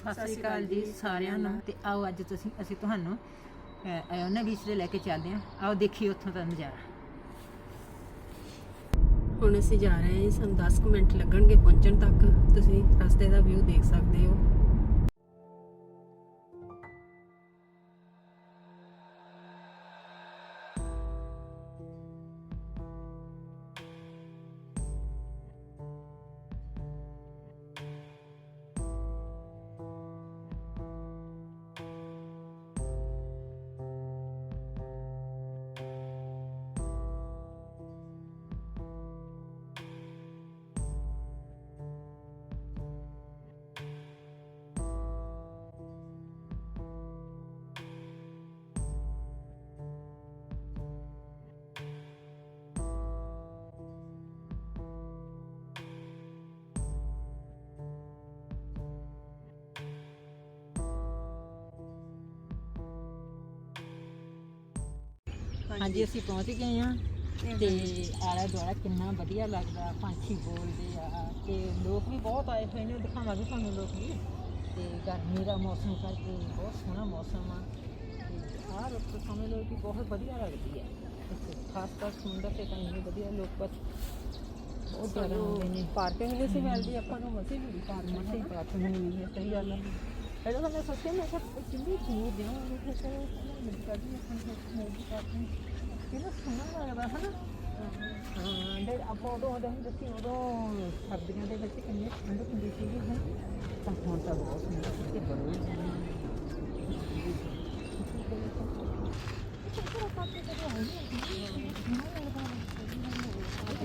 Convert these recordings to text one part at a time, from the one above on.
ਸਤਿ ਸ੍ਰੀ ਅਕਾਲ ਜੀ ਸਾਰਿਆਂ ਨੂੰ ਤੇ ਆਓ ਅੱਜ ਤੁਸੀਂ ਅਸੀਂ ਤੁਹਾਨੂੰ ਅਯੋਨਾ ਬੀਚ ਤੇ ਲੈ ਕੇ ਚੱਲਦੇ ਹਾਂ। ਆਓ ਦੇਖੀਏ ਉੱਥੋਂ ਦਾ ਨਜ਼ਾਰਾ ਹੁਣ ਅਸੀਂ ਜਾ ਰਹੇ ਹਾਂ ਸਾਨੂੰ 10 ਕੁ ਮਿੰਟ ਲੱਗਣਗੇ ਪਹੁੰਚਣ ਤੱਕ। ਤੁਸੀਂ ਰਸਤੇ ਦਾ ਵਿਊ ਦੇਖ ਸਕਦੇ ਹੋ। ਹਾਂਜੀ ਅਸੀਂ ਪਹੁੰਚ ਗਏ ਹਾਂ ਤੇ ਆਲਾ ਦੁਆਲਾ ਕਿੰਨਾ ਵਧੀਆ ਲੱਗਦਾ ਪੰਛੀ ਬੋਲਦੇ ਆ ਤੇ ਲੋਕ ਵੀ ਬਹੁਤ ਆਏ ਹੋਏ ਨੇ ਦਿਖਾਵਾਂਗੇ ਤੁਹਾਨੂੰ ਲੋਕ ਵੀ। ਤੇ ਗਰਮੀ ਦਾ ਮੌਸਮ ਕਰਕੇ ਬਹੁਤ ਸੋਹਣਾ ਮੌਸਮ ਆ। ਤੇ ਆਹ ਰੁੱਤ ਸਮੇਂ ਲੋ ਕਿ ਬਹੁਤ ਵਧੀਆ ਲੱਗਦੀ ਹੈ ਖਾਸ ਕਰ ਸਮੁੰਦਰ ਤੇ ਤਾਂ ਇੰਨੀ ਵਧੀਆ ਲੋਕ ਬਸ ਬਹੁਤ ਆਉਂਦੇ ਨੇ। ਪਾਰਕਿੰਗ ਨਹੀਂ ਸੀ ਮਿਲਦੀ ਆਪਾਂ ਨੂੰ ਮਸੇ ਮਿਲੀ ਪਾਰਕਿੰਗ ਮਸੇ ਪਾਠ ਨਹੀਂ ਹੈ ਸਹੀ ਗੱਲ ਹੈ ਇਹਦਾ ਤਾਂ ਮੈਂ ਸੋਚਿਆ ਮੈਂ ਕਿਹਾ ਕਿੰਨੀ ਦੂਰ ਜਾਵਾਂਗੇ ਫਿਰ ਚਲੋ ਮਿਲ ਕਰਦੀ ਆਪਾਂ ਨੂੰ ਮਿਲ ਕਰਦੀ ਕਿੰਨਾ ਸੋਹਣਾ ਲੱਗਦਾ ਹੈ ਨਾ ਹਾਂ ਦੇ ਆਪਾਂ ਉਦੋਂ ਉਦੋਂ ਹੁੰਦੇ ਸੀ ਉਦੋਂ ਸਰਦੀਆਂ ਦੇ ਵਿੱਚ ਕਿੰਨੀ ਠੰਡ ਹੁੰਦੀ ਸੀ ਹੈ ਤਾਂ ਹੁਣ ਤਾਂ ਬਹੁਤ ਸੁੰਦਰ ਸੀ ਤੇ ਬੜੀ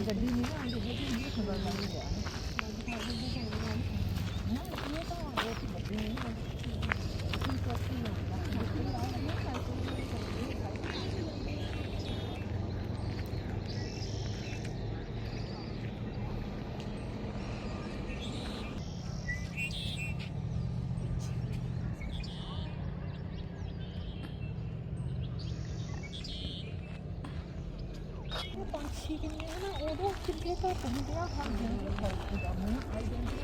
ਗੱਡੀ ਨਹੀਂ ਆਉਂਦੀ ਹੈਗੀ ਨਹੀਂ ਖਬਰ ਲੱਗ ਗਿਆ ਨਾ ਇਹ ਤਾਂ ਬਹੁਤ ਵੱਡੀ ਨਹੀਂ ਹੈ ਉਹ ਪੰਛੀ ਕਿੰਨੇ ਆ ਨਾ ਉਦੋਂ ਕਿੱਥੇ ਘੱਟ ਹੁੰਦੇ ਆ ਹਰ ਦਿਨ ਦੇ ਫ਼ਰਕ ਦਾ ਮੈਨੂੰ ਆਈਡੈਂਟੀ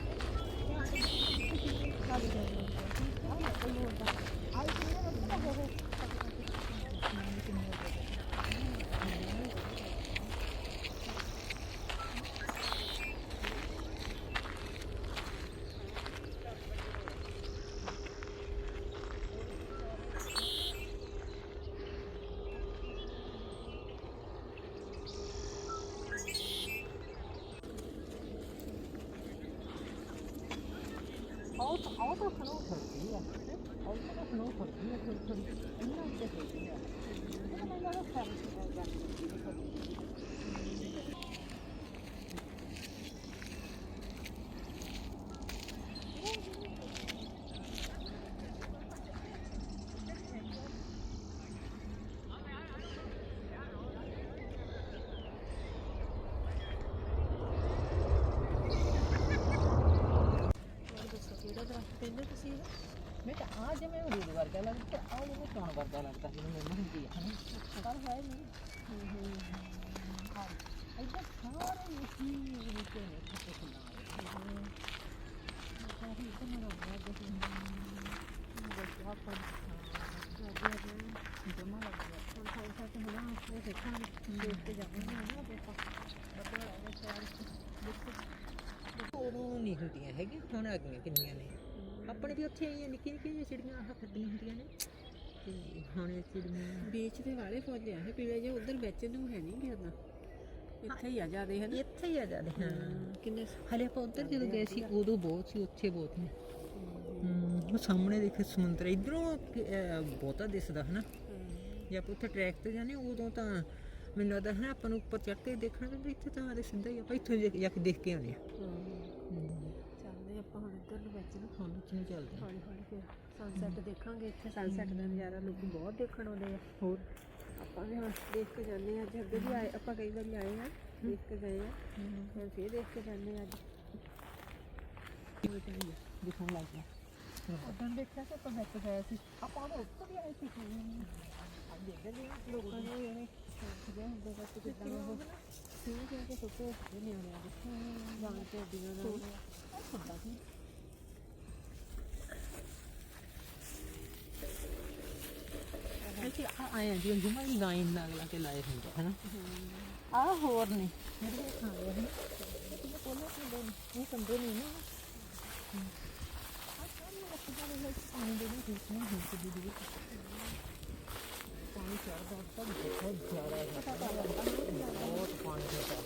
ਆਉ ਤਾਂ ਆਉ ਤਾਂ ਖਨੋ ਫਰਦੀ ਆ ਆਉ ਤਾਂ ਖਨੋ ਫਰਦੀ ਆ ਥੋੜੀ ਥੋੜੀ ਇੰਨਾ ਉੱਤੇ ਫਰਦੀ ਆ ਇਹ ਮੈਂ ਨਾ ਫ਼ਰਕ ਹੋ ਗਿਆ ਦੱਸੋ ਕਿਹੜਾ ਦਰਖਤ ਕਹਿੰਦੇ ਤੁਸੀਂ ਮੈਂ ਤਾਂ ਆ ਜਿਵੇਂ ਉਰੀਦ ਵਰਗਾ ਲੱਗਦਾ ਆ ਉਹ ਕੌਣ ਵਰਗਾ ਲੱਗਦਾ ਜਿਵੇਂ ਮੈਨੂੰ ਹੁੰਦੀ ਆ ਹਨਾ ਪਰ ਹੈ ਨਹੀਂ। ਹਾਂ ਇੱਧਰ ਸਾਰੇ ਮਿੱਟੀ ਵਿੱਚ ਨੇ ਖੱਤੇ ਖੁੱਲਾ ਸਾਰੀ ਇੱਧਰ ਨੂੰ ਲੱਗਦਾ ਜਿਵੇਂ ਬੱਚਾ ਪਰ ਜਮਾ ਲੱਗ ਗਿਆ ਹੁਣ ਸਾਈਡ ਸਾਈਡ ਤੇ ਹੋਣਾ ਉਹ ਦੇਖਾਂਗੇ। ਦੇਖ ਕੇ ਜਾਵਾਂਗੇ ਨਾ ਦੇਖੋ। ਬੱਦਲ ਆ ਗਏ ਸ਼ਾਇਦ ਉਦੋਂ ਨਹੀਂ ਹੁੰਦੀਆਂ ਹੈਗੀਆਂ, ਹੁਣ ਆ ਗਈਆਂ ਕਿੰਨੀਆਂ ਨੇ। ਆਪਣੇ ਵੀ ਉੱਥੇ ਆਈਆਂ ਨਿੱਕੀਆਂ ਨਿੱਕੀਆਂ ਜਿਹੀਆਂ ਚਿੜੀਆਂ ਆਹ ਫਿਰਦੀਆਂ ਹੁੰਦੀਆਂ ਨੇ। ਤੇ ਹੁਣ ਇਹ ਚਿੜੀਆਂ। ਬੀਚ ਦੇ ਵਾਲੇ ਫੁੱਲ ਆ ਇਹ ਪੀਲੇ ਜੇ ਉਧਰ ਵਿੱਚ ਨੂੰ ਹੈ ਨਹੀਂ ਗਿਰਦਾ ਇੱਥੇ ਹੀ ਆ ਜਾਦੇ ਹਨ ਇੱਥੇ ਹੀ ਆ ਜਾਂਦੇ ਹਾਂ। ਕਿੰਨੇ ਹਲੇ ਆਪਾਂ ਉੱਧਰ ਜਦੋਂ ਗਏ ਸੀ ਉਦੋਂ ਬਹੁਤ ਸੀ ਉੱਥੇ ਬਹੁਤ ਨੇ। ਹਮ, ਉਹ ਸਾਹਮਣੇ ਦੇਖੇ ਸਮੁੰਦਰ ਇਧਰੋਂ ਬਹੁਤਾ ਦਿਸਦਾ ਹਨਾ। ਜੇ ਆਪਾਂ ਉੱਥੇ ਟਰੈਕ ਤੇ ਹਾਂ, ਉਦੋਂ ਤਾਂ ਮੈਨੂੰ ਲੱਗਦਾ ਹੈ ਨਾ ਆਪਾਂ ਨੂੰ ਉੱਪਰ ਚੜ੍ਹ ਕੇ ਦੇਖਣਾ ਤੇ ਇੱਥੇ ਤਾਂ ਸਿੱਧਾ ਹੀ ਆਪਾਂ ਇੱਥੋਂ ਜਾ ਕੇ ਦੇਖ ਕੇ ਆਉਂਦੇ ਆ ਨੂੰ ਨੂੰ ਹੁਣ ਨੂੰ ਚੱਲਦੇ ਹਾਂ ਹੌਲੀ ਹੌਲੀ ਫਿਰ ਸਨਸੈਟ ਦੇਖਾਂਗੇ ਇੱਥੇ ਸਨਸੈਟ ਦਾ ਨਜ਼ਾਰਾ ਲੋਕੀ ਬਹੁਤ ਦੇਖਣ ਆਉਂਦੇ ਆ। ਹੋਰ? ਆਪਾਂ ਵੀ ਹੁਣ ਦੇਖ ਕੇ ਜਾਂਦੇ ਆ ਅੱਜ ਅੱਗੇ ਵੀ ਆਏ ਆਪਾਂ ਕਈ ਵਾਰੀ ਆਏ ਆ ਦੇਖ ਕੇ ਗਏ ਆ ਫਿਰ ਫੇਰ ਦੇਖ ਕੇ ਜਾਂਦੇ ਆ ਅੱਜ। ਦਿਖਣ ਲੱਗ ਗਿਆ ਉਦੋਂ ਦੇਖਿਆ ਕਿ ਆਪਾਂ ਵਿੱਚ ਗਏ ਸੀ। ਆਪਾਂ ਉਹਦੇ ਉੱਪਰ ਵੀ ਆਏ ਸੀ। ਅੱਜ ਦੇਖਦੇ ਜੀ ਲੋਕਾਂ ਨੇ ਜਿਹੜੇ ਜਿਹੜੇ ਹੁੰਦੇ ਬਸ ਕਿਦਾਂ ਉਹ ਸੀ। ਕਿ ਨਹੀਂ ਆਉਂਦੇ ਆ ਜਾਂ ਤੇ ਦੀਆਂ ਦਾ ਹੁੰਦਾ ਸੀ। ਅਸੀਂ ਆਏ ਜੀ ਜੁਮਾ ਹੀ ਲਾਈਨ ਨਾਲ ਲਾ ਕੇ ਲਾਏ ਹੁੰਦੇ ਹਨਾ ਆ ਹੋਰ ਨੇ ਜਿਹੜੇ ਖਾਏ ਹਨ? ਇਹ ਕੋਲੋਂ ਕੰਦੇ ਨੇ। ਇਹ ਕੰਦੇ ਨਹੀਂ ਨਾ ਆ ਸਾਹਮਣੇ ਰੱਖਦਾ ਰਹੇ ਪਾਣੀ ਦੇ ਵਿੱਚ ਠੀਕ ਨਹੀਂ ਹੁੰਦੀ ਦੀ ਦੀ ਪਾਣੀ ਚੜਦਾ ਤਾਂ ਬਹੁਤ ਜ਼ਿਆਦਾ ਹੈ ਬਹੁਤ ਪਾਣੀ ਹੁੰਦਾ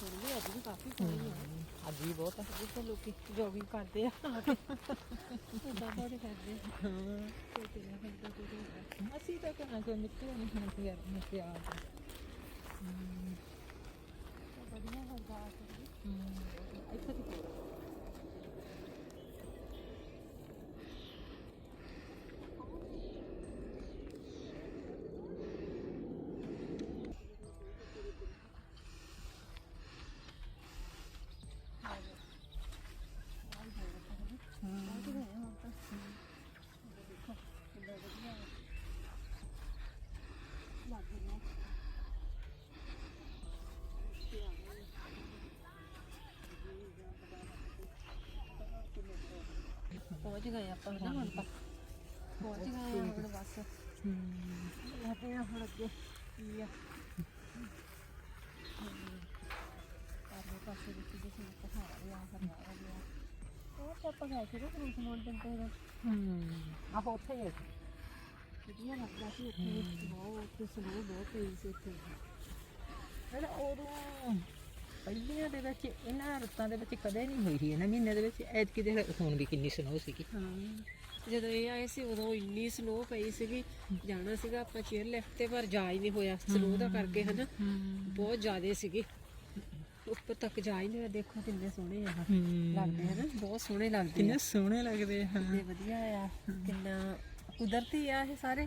ਥੋੜੀ ਅੱਜ ਵੀ ਕਾਫੀ ਪਾਣੀ ਹੈ। ਅੱਜ ਵੀ ਬਹੁਤ ਹੈ ਜਿੱਥੇ ਲੋਕੀ ਜੋਗਿੰਗ ਕਰਦੇ ਆ। ਉਦਾਂ ਥੋੜੀ ਕਰਦੇ ਆ। ਹਾਂ ਕੋਈ ਕੋਈ ਅਸੀਂ ਤਾਂ ਕਹਿਣਾ ਕੋਈ ਮਿੱਟੀ ਨਹੀਂ ਖਾਂਦੀ ਯਾਰ ਮੈਂ ਪਿਆਰ ਵਧੀਆ ਹੁੰਦਾ ਆ ਕੇ ਇੱਥੇ ਤੇ ਬਹੁਤ ਹੀ ਹੋਇਆ ਹੁਣ ਤਾਂ ਦੇਖੋ ਕਿੰਨਾ ਵਧੀਆ ਲੱਗ ਰਿਹਾ ਪਹੁੰਚ ਗਏ ਆਪਾਂ ਨਾ ਹੁਣ ਤਾਂ। ਪਹੁੰਚ ਗਏ ਆ ਹੁਣ ਬਸ। ਲੱਗੇ ਆ ਹੁਣ ਅੱਗੇ। ਕੀ ਆ? ਪਰਲੇ ਪਾਸੇ ਵਿੱਚ ਜਿਸ ਨੂੰ ਪਹਾੜ ਆ ਹਰਿਆਣਾ ਗਿਆ। ਉਹ ਤਾਂ ਆਪਾਂ ਗਏ ਸੀ ਨਾ ਫਰੂਟ ਮੋੜ ਦਿੰਦੇ ਨੇ ਹੂੰ। ਆਹ ਉੱਥੇ ਹੀ ਹੈ ਵਧੀਆ ਲੱਗਦਾ ਸੀ ਉੱਥੇ। ਬਹੁਤ ਸਨੋ ਬਹੁਤ ਪਈ ਸੀ ਉੱਥੇ। ਇਹਦਾ ਉਦੋਂ ਪਹਿਲੀਆਂ ਦੇ ਵਿੱਚ ਇਹਨਾਂ ਰੁੱਤਾਂ ਦੇ ਵਿੱਚ ਕਦੇ ਨਹੀਂ ਹੋਈ ਸੀ ਇਹਨਾਂ ਮਹੀਨੇ ਦੇ ਵਿੱਚ ਐਤਕੀ ਦੇ ਹੁਣ ਵੀ ਕਿੰਨੀ ਸਨੋ ਸੀਗੀ। ਹਾਂ ਜਦੋਂ ਇਹ ਆਏ ਸੀ ਉਦੋਂ ਇੰਨੀ ਸਨੋ ਪਈ ਸੀਗੀ ਜਾਣਾ ਸੀਗਾ ਆਪਾਂ ਚੇਅਰ ਲਿਫਟ ਤੇ ਪਰ ਜਾ ਹੀ ਨਹੀਂ ਹੋਇਆ ਸਨੋ ਦਾ ਕਰਕੇ ਹਨਾ। ਬਹੁਤ ਜ਼ਿਆਦੇ ਸੀਗੀ। ਉੱਪਰ ਤੱਕ ਜਾ ਹੀ ਨਹੀਂ ਦੇਖੋ ਕਿੰਨੇ ਸੋਹਣੇ ਆ। ਲੱਗਦੇ ਹਨ ਬਹੁਤ ਸੋਹਣੇ ਲੱਗਦੇ ਕਿੰਨੇ ਸੋਹਣੇ ਲੱਗਦੇ ਹਾਂ। ਕਿੰਨੇ ਵਧੀਆ ਆ ਕਿੰਨਾ ਕੁਦਰਤੀ ਆ ਇਹ ਸਾਰੇ।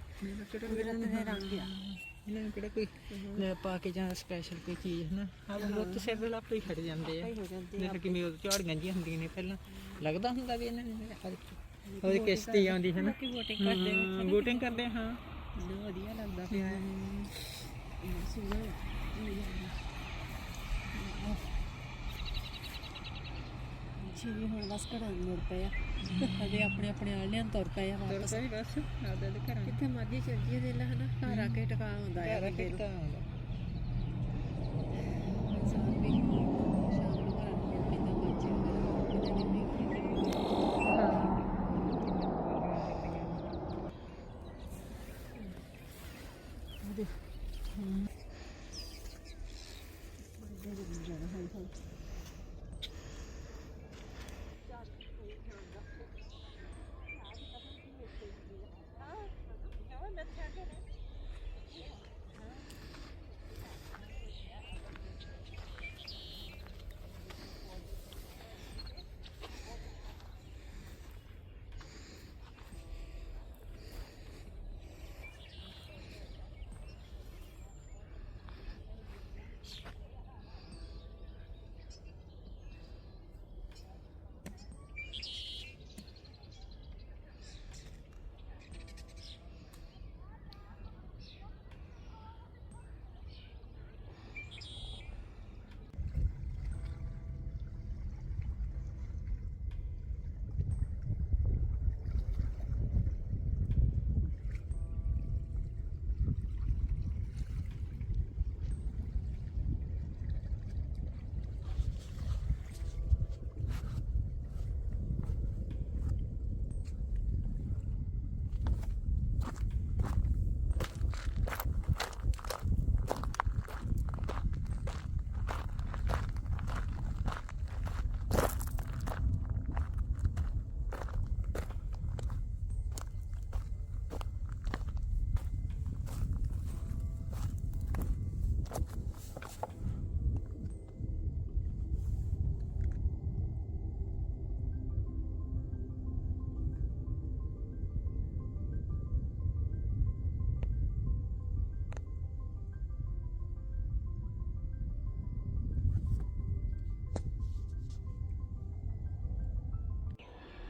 ਕੁਦਰਤ ਦੇ ਰੰਗ ਆ। ਇਹਨਾਂ ਨੂੰ ਕਿਹੜਾ ਕੋਈ ਲੈ ਪਾ ਕੇ ਜਾਂ ਸਪੈਸ਼ਲ ਕੋਈ ਚੀਜ਼ ਹਨਾ? ਆਹ ਰੁੱਤ ਸਿਰ ਦੇ ਲਾਪੇ ਹੀ ਖੜ ਜਾਂਦੇ ਆ। ਜਿਵੇਂ ਕਿਵੇਂ ਉਹ ਝਾੜੀਆਂ ਜੀਆਂ ਹੁੰਦੀਆਂ ਨੇ ਪਹਿਲਾਂ। ਲੱਗਦਾ ਹੁੰਦਾ ਵੀ ਇਹਨਾਂ ਨੇ ਦੇਖੋ, ਉਹਦੀ ਕਿਸ਼ਤੀ ਆਉਂਦੀ ਹੈ ਨਾ ਕਿ VOTING ਕਰਦੇ ਨੇ VOTING ਕਰਦੇ ਹਾਂ। ਵਧੀਆ ਲੱਗਦਾ ਪਿਆ ਹੈ ਸੋਹਣਾ ਜੀ ਹੁਣ ਬਸ ਘਰਾਂ ਨੂੰ ਮੁੜ ਪਏ ਆ। ਕਦੇ ਆਪਣੇ ਆਪਣੇ ਆਲਿਆਂ ਨੂੰ ਤੁਰ ਪਏ ਆ ਵਾਪਸ। ਸਹੀ ਬਸ ਆਦਾ ਦੇ ਘਰਾਂ ਕਿੱਥੇ ਮਰਜ਼ੀ ਚੱਲ ਜੀਏ ਦੇ ਲੈ ਹਨਾ ਘਰ ਆ ਕੇ ਟਿਕਾ ਹੁੰਦਾ ਆ ਘਰ ਬੰਦੇ ਨੂੰ।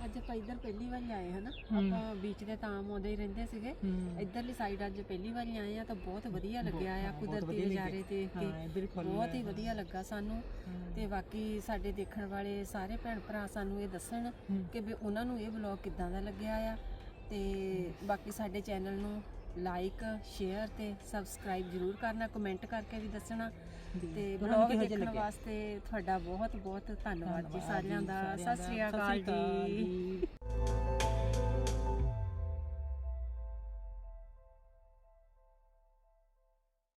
ਅੱਜ ਆਪਾਂ ਇੱਧਰ ਪਹਿਲੀ ਵਾਰੀ ਆਏ ਹਨਾ ਆਪਾਂ ਬੀਚ ਦੇ ਤਾਂ ਆਉਂਦੇ ਹੀ ਰਹਿੰਦੇ ਸੀਗੇ। ਇੱਧਰਲੀ ਸਾਈਡ ਅੱਜ ਪਹਿਲੀ ਵਾਰੀ ਆਏ ਆ ਤਾਂ ਬਹੁਤ ਵਧੀਆ ਲੱਗਿਆ ਆ ਕੁਦਰਤੀ ਨਜ਼ਾਰੇ ਦੇਖ ਕੇ। ਬਹੁਤ ਹੀ ਵਧੀਆ ਲੱਗਾ ਸਾਨੂੰ। ਤੇ ਬਾਕੀ ਸਾਡੇ ਦੇਖਣ ਵਾਲੇ ਸਾਰੇ ਭੈਣ ਭਰਾ ਸਾਨੂੰ ਇਹ ਦੱਸਣ ਕਿ ਵੀ ਉਹਨਾਂ ਨੂੰ ਇਹ ਵਲੌਗ ਕਿੱਦਾਂ ਦਾ ਲੱਗਿਆ ਆ। ਤੇ ਬਾਕੀ ਸਾਡੇ ਚੈਨਲ ਨੂੰ ਲਾਈਕ ਸ਼ੇਅਰ ਤੇ ਸਬਸਕ੍ਰਾਈਬ ਜਰੂਰ ਕਰਨਾ ਕਮੈਂਟ ਕਰਕੇ ਵੀ ਦੱਸਣਾ ਤੇ ਬਲੌਗ ਦੇਖਣ? ਵਾਸਤੇ ਤੁਹਾਡਾ ਬਹੁਤ ਬਹੁਤ ਧੰਨਵਾਦ ਜੀ ਸਾਰਿਆਂ ਦਾ। ਸਤਿ ਸ੍ਰੀ ਅਕਾਲ ਜੀ।